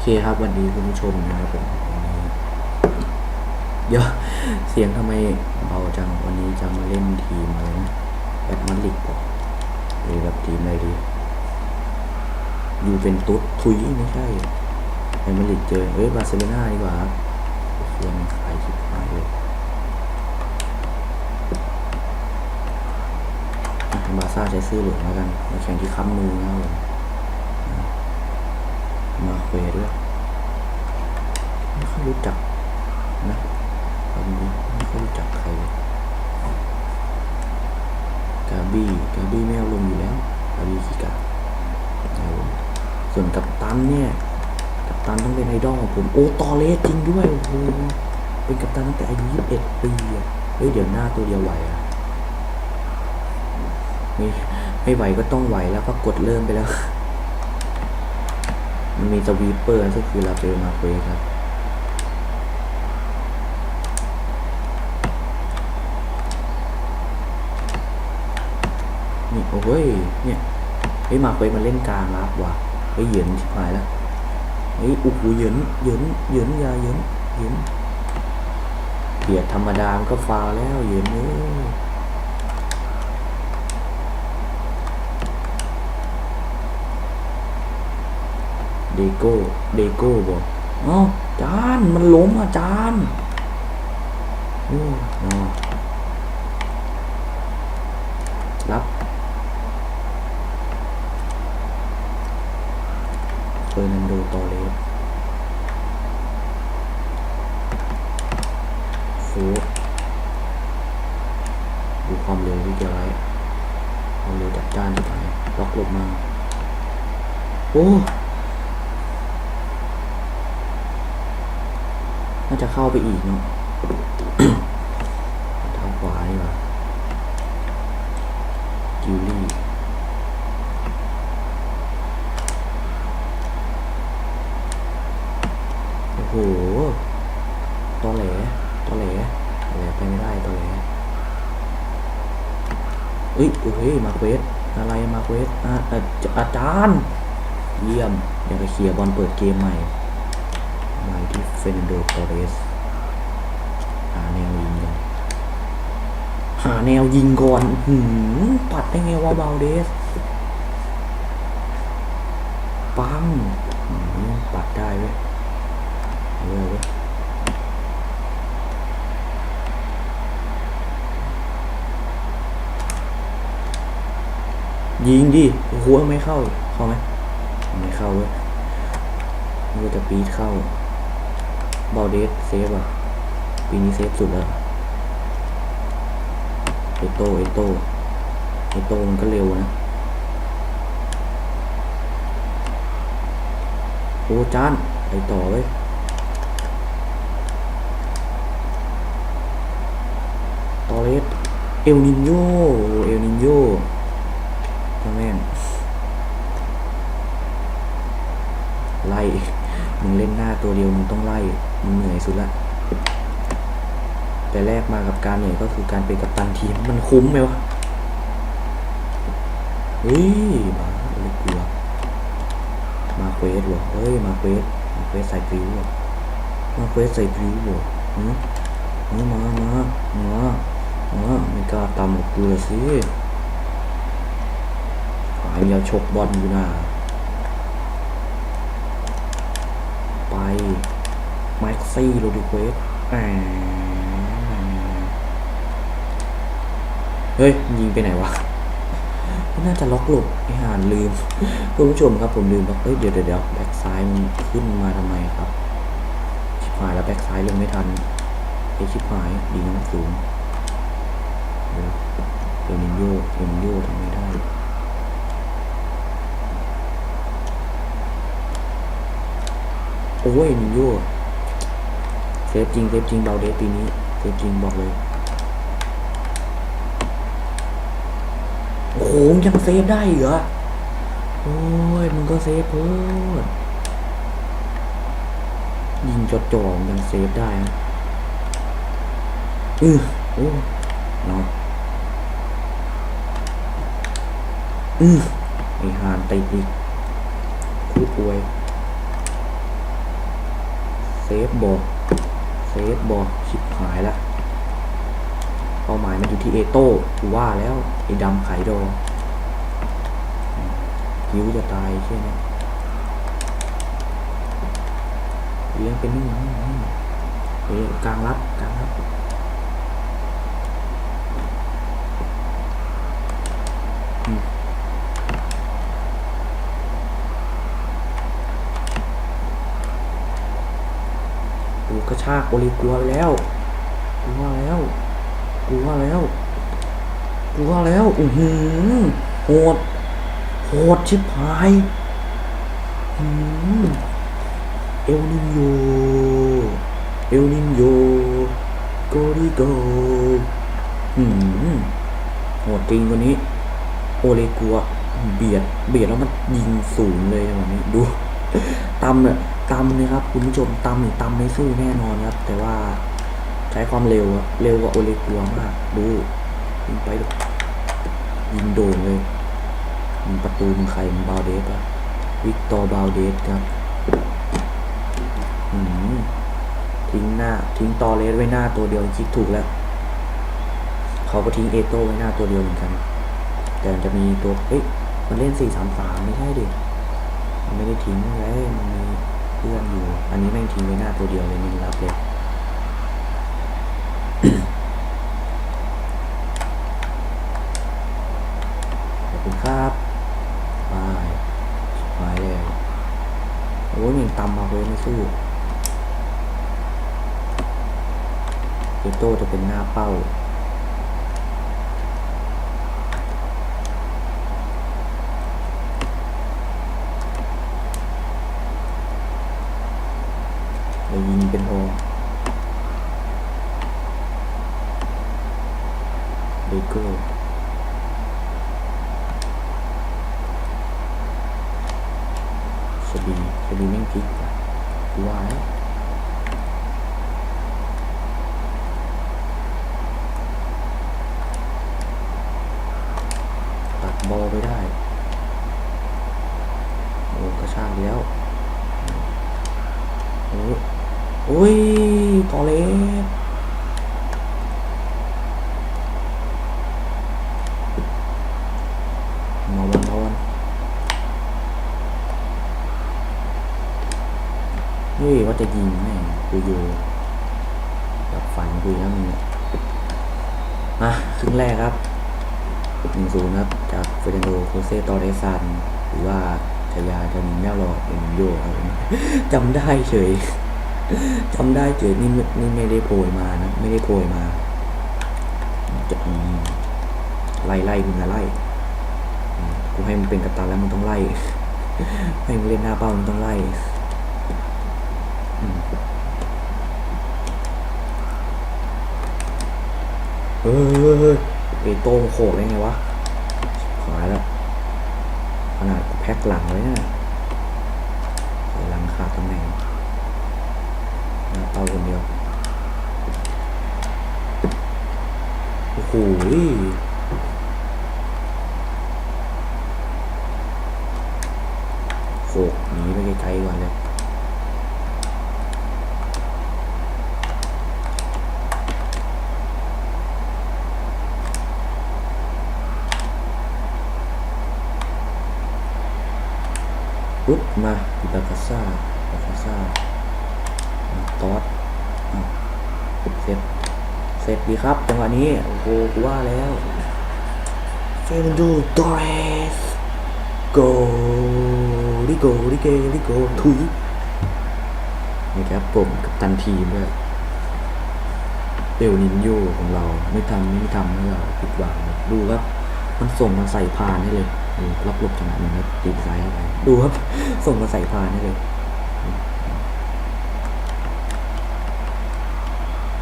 เคครับวันนี้คุณผู้ชมนะครับผมเดี๋ยวเสียงทำไมเบาจังวันนี้จะมาเล่นทีมอะไรนะแบดมันลิกบอกหรือแบบทีมอะไรดียูเป็นตุ๊ดทุยไม่ใช่แบดมันลิกเจอเอ้ยบาร์เซโลนาดีกว่าครับเสียงขายชิบหายเลยบาร์ซ่าใช้ซื้อเหลืองแล้วกันมาแข่งที่ค้ำมือนะครับผ มาเควด้วยไม่ค่อยรู้จักนะตอนนี้ไม่ค่อยรู้จักใครเลยกาบี้กาบี้ไม่เอาลงอยู่แล้วกาบี้ขี้กาเอาส่วนกับตันเนี่ย กับตันต้องเป็นไอดอลของผมโอ้ตอเลสจริงด้วยโอ้โหเป็นกับตันตั้งแต่อายุ21ปีอะเฮ้ยเดี๋ยวหน้าตัวเดียวไหวอะไม่ไม่ไหวก็ต้องไหวแล้วก็กดเริ่มไปแล้ว มันมีสวีเปอร์ก็คือลาเฟลมาเควครับ นี่ โอ้ย เนี่ยเฮ้ยมาเควมันเล่นกลางรับว่ะเฮ้ยเหยินชิบหายแล้วเฮ้ยโอ้โหเหยินเหยินเหยินยาเหยินเหยินเบียดธรรมดามันก็ฟาวแล้วเหยินเอ้ย ดโก้เดโก้บอกอ๋อจานมันล้มอะจานโอ้นาะรับเฟอร์นันโดตอเรสฟร์ดูความเร็วที่เกี่ยวไว้ความเร็วจัดจ้านที่ไหนล็อกหลบมา โอ้ น่าจะเข้าไปอีกเนาะเท้าขวานี่หว่ากิลลี่โอ้โหตอแหลตอแหลตอแหลไปไม่ได้ตอแหลเอ้ยโอ้ยมาเควสอะไรมาเควสอะอะอาจารย์ เยี่ยมเดี๋ยวไปเคลียร์บอลเปิดเกมใหม่ ม่ที่เฟรนโดตอเรสหาแนวยิงก่อนหาแนวยิงก่อนหืมปัดได้ไงวะเบาเดสปังปัดได้เว้ยเว้ยเอาเว้ยยิงดิโอ้โหไม่เข้า เข้าไหมไม่เข้าเว้ยนึกว่าจะปีดเข้า บอลเดสเซฟอะ ปีนี้เซฟสุดแล้วเอโตเอโตเอโตมันก็เร็วนะ โอ้จานไปต่อเว้ยตอเลสเอลนินโยเอลนินโยจ้าแม่งไล่ มึงเล่นหน้าตัวเดียวมึงต้องไล่ มึงเหนื่อยสุดละ แต่แรกมากับการเหนื่อยก็คือการเป็นกัปตันทีมมันคุ้มไหมวะ เฮ้ยบ้าเลยกลัว มาเควสวะเฮ้ย มาเควสมาเควสใส่พริ้ววะมาเควสใส่พริ้ววะหืมหืมามามามาไม่กล้าตามกับกูเลยสิหายยาฉกบอลอยู่นะไป แม็กซี่โรดิเวสเฮ้ย ยิงไปไหนวะ น่าจะล็อกหลบไอหานลืม คุณผู้ชมครับผมลืมบอกเอ้ย เดี๋ยวเดี๋ยวแบ็กซ้ายมันขึ้นมาทำไมครับ ชิบหายแล้วแบ็กซ้ายลงไม่ทันไอชิบหาย ดีน้ำสูงเดี๋ยวนิโยเดี๋ยวนิโยทำไม่ได้โอ้ยนิโย เซฟจริงเซฟจริงเบาเดสปีนี้เซฟจริงบอกเลยโอ้โหยังเซฟได้เหรอโอ้ยมึงก็เซฟเพิ่มยิงจดจ่อยังเซฟได้นะอือโอ้เนาะอือไอหานติดอีกคู่อวยฟบอก เซฟบอลชิบหายละเป้าหมายมันอยู่ที่เอโต้กูว่าแล้วไอ้ดำไขดอหิวจะตายใช่ไหมเลี้ยงเป็นนี่นี่นี่เอ้ยกลางรับกลางรับ กูกระชากโอลิกลัวแล้วกูว่าแล้วกูว่าแล้วกูว่าแล้วอือหือโหดโหดชิบหายอืมเอลนินโยเอลนินโยโกดิโกอืมโหดจริงตัวนี้ โอเลกัว เบียด เบียดแล้วมันยิงสูงเลยจังหวะนี้ดูตำเนี่ย ตำเนี่ยครับคุณผู้ชมตำนี่ตำไม่สู้แน่นอนครับ แต่ว่าใช้ความเร็วครับเร็วกว่าโอเลกัวมากดูยิงไปดูยิงโด่งเลยยิงประตูมึงใครมึงบาวเดสอะวิกตอร์บาวเดสครับอืมทิ้งหน้า ทิ้งตอเลสไว้หน้าตัวเดียวคิดถูกแล้ว เขาก็ทิ้งเอโต้ไว้หน้าตัวเดียวเหมือนกัน แต่จะมีตัวเอ้ยมันเล่นสี่สามสามไม่ใช่ดิมันไม่ได้ทิ้งไว้มันมี เพื่อนอยู่ อันนี้แม่งทิ้งไว้หน้าตัวเดียวเลยนี่รับเลยขอบคุณครับบายหายเลยโอ้ยยังตำมาเลยไม่สู้เอโต้จะเป็นหน้าเป้า เป็นโอเบเกอร์สบีสบีแม่งพลิกว่าตัดบอลไปได้ โอ้กระชากแล้ว โอ้ยโอ้ยตอเล็กมาวันมาวันเฮ้ยว่าจะยิงแม่งกูอยู่กับฝันกูแล้วมึงเนี่ยอะครึ่งแรกครับหนึ่งศูนย์ครับ จากเฟรนโดโคเซตอเรซัน หรือว่าชายาจะนิงแนวรอเอ็นโยครับจำได้เฉย จำได้เฉยนี่นี่ไม่ได้โผล่มานะ ไม่ได้โผล่มาจะไล่ไล่มึงอะไล่กูให้มึงเป็นกัปตันแล้วมึงต้องไล่ ให้มึงเล่นหน้าเป้ามึงต้องไล่เออเอโต้โขกได้ไงวะหายแล้วขนาดกูแพ็คหลังไว้นะหลังขาดตำแหน่ง เป้าคนเดียว โอ้โหโขกหนีไปไกลๆก่อนเลยปุ๊บมาอิบากาซ่าอิบากาซ่า ตอสอะเสร็จเสร็จดีครับจังหวะนี้ โอ้โหกูว่าแล้วเฟรนดูดอเรสโกริโกริเกริโกทุยนี่ครับผมกับตันทีมด้วยเอลนินโยของเราไม่ทำไม่ทำให้เราผิดหวังดูครับมันส่งมาใส่พานให้เลยดูรับหลบจังหวะนี้ครับตีซ้ายเข้าไปดูครับส่งมาใส่พานให้เลย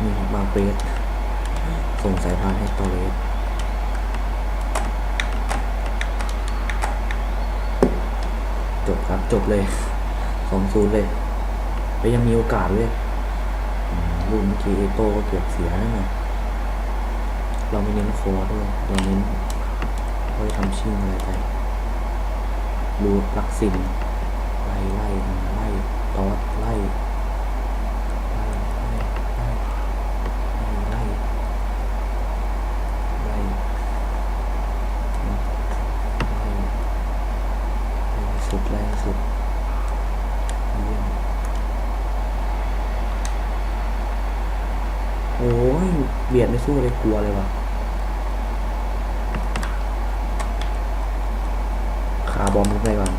นี่ครับมาเปรสส่งสายพานให้ตอเลสจบครับจบเลยสองศูนย์เลยแล้วยังมีโอกาสเลยลูกเมื่อกี้เอโต้ก็เกือบเสียนั่นน่เราไม่เน้นโค้ดด้วยเราเน้นเราทำชิ่งอะไรไปรูดลักซินไล่ไล่มาไล่ตอดไล่ สุดแรงสุดโอ้ยเบียดไม่สู้เลยกลัวเลยว่ะคาบอมลงไปก่อน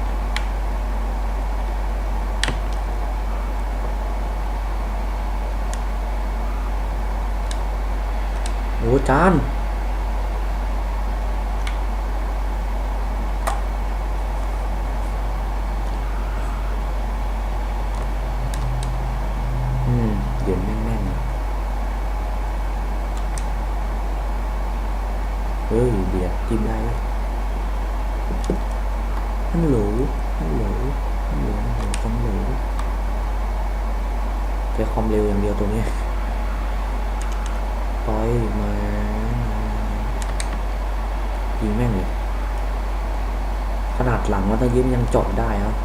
โอ้จาน มายิงแม่งเลยขนาดหลังมันตะยิ้มยังเจาะได้ครับ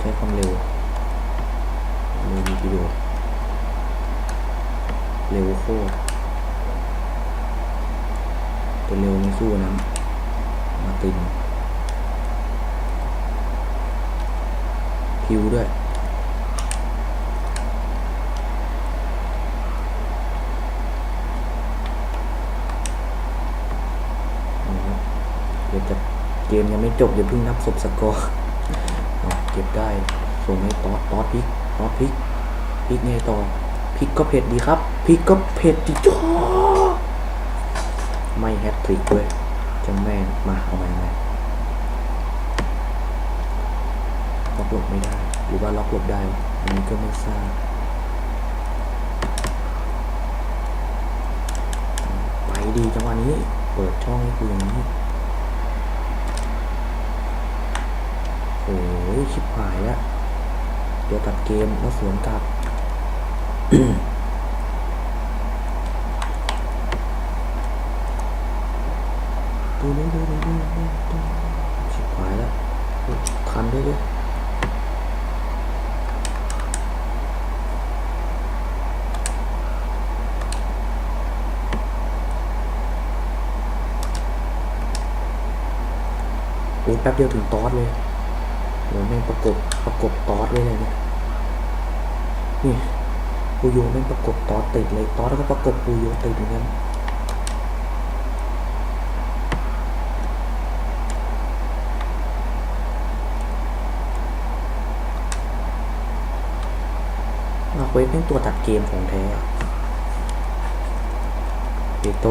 ใช้ความเร็วเร็วมีประโยชน์เร็วโคตรแต่เร็วไม่สู้นะมาตินพิวด้วย นะครับ เดี๋ยวจะเกมยังไม่จบอย่าเพิ่งนับศพสกอร์เก็บได้ส่งให้ตอสตอสพลิกตอสพลิกพลิกไงต่อพลิกก็เผ็ดดีครับพลิกก็เผ็ดดีจ้าไม่แฮตทริกด้วยจังแม่มาเอาใหม่ใหม่ล็อกหลบไม่ได้ หรือว่าล็อกหลบได้ อันนี้ก็ไม่ทราบไปดีจังหวะนี้ เปิดช่องให้กูอย่างนี้ โอ้ ยชิบหายแล้ว เดี๋ยวตัดเกมแล้วสวนกลับดูนี่ดูดูดูดูดูชิบหายแล้วทันด้วยด้วยโอ้ยแป๊บเดียวถึงตอสเลย โหแม่งประกบประกบตอสไว้เลยเนี่ยนี่ปูโยแม่งประกบตอสติดเลยตอสแล้วก็ประกบปูโยติดเหมือนกันมาเควสเป็นตัวตัดเกมของแท้เอโต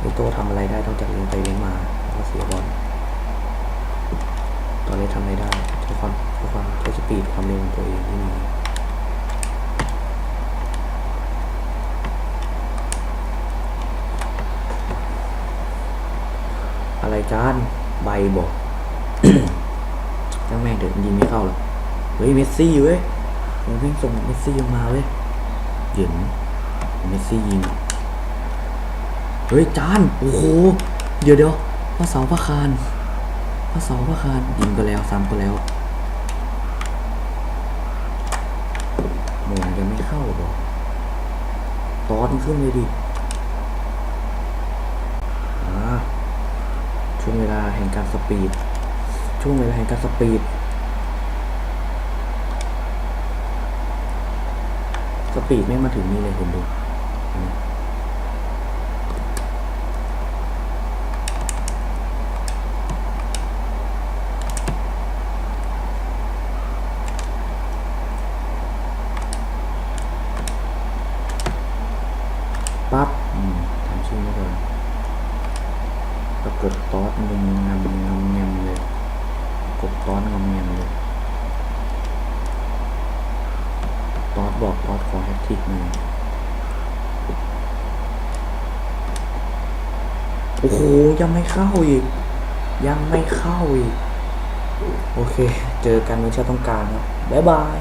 เอโตทำอะไรได้ต้องจากเลี้ยงไปเลี้ยงมาแล้วก็เสียบอล ตอนนี้ทำไม่ได้ใช้ความใช้ความใช้สปีดความเร็วของตัวเองที่มีอะไรจานใบบอกจ้าแม่งเดี๋ยวยิงไม่เข้าหรอกเฮ้ยเมสซี่เว้ยโอ้แม่งส่งเมสซี่ลงมาเว้ยเหยินเมสซี่ยิงเฮ้ยจานโอ้โหเดี๋ยวเดี๋ยวพระเสาพระคาน พระเสาพระคานยิงก็แล้วซ้ำก็แล้วโมงยังไม่เข้าบอกตอนขึ้นเลยดิอ่าช่วงเวลาแห่งการสปีด ช่วงเวลาแห่งการสปีด สปีดไม่มาถึงนี่เลยคุณดูอืม ปั๊บทำชื่อไม่ก่อนปรากฏตอสมึงงำงำแงมเลยกดตอสงำแงมเลยตอสบอกตอสขอแฮตทริกหน่อยโอ้โห ยังไม่เข้าอีก ยังไม่เข้าอีก โอเค เจอกันวันเช้าต้องการครับ บ๊ายบาย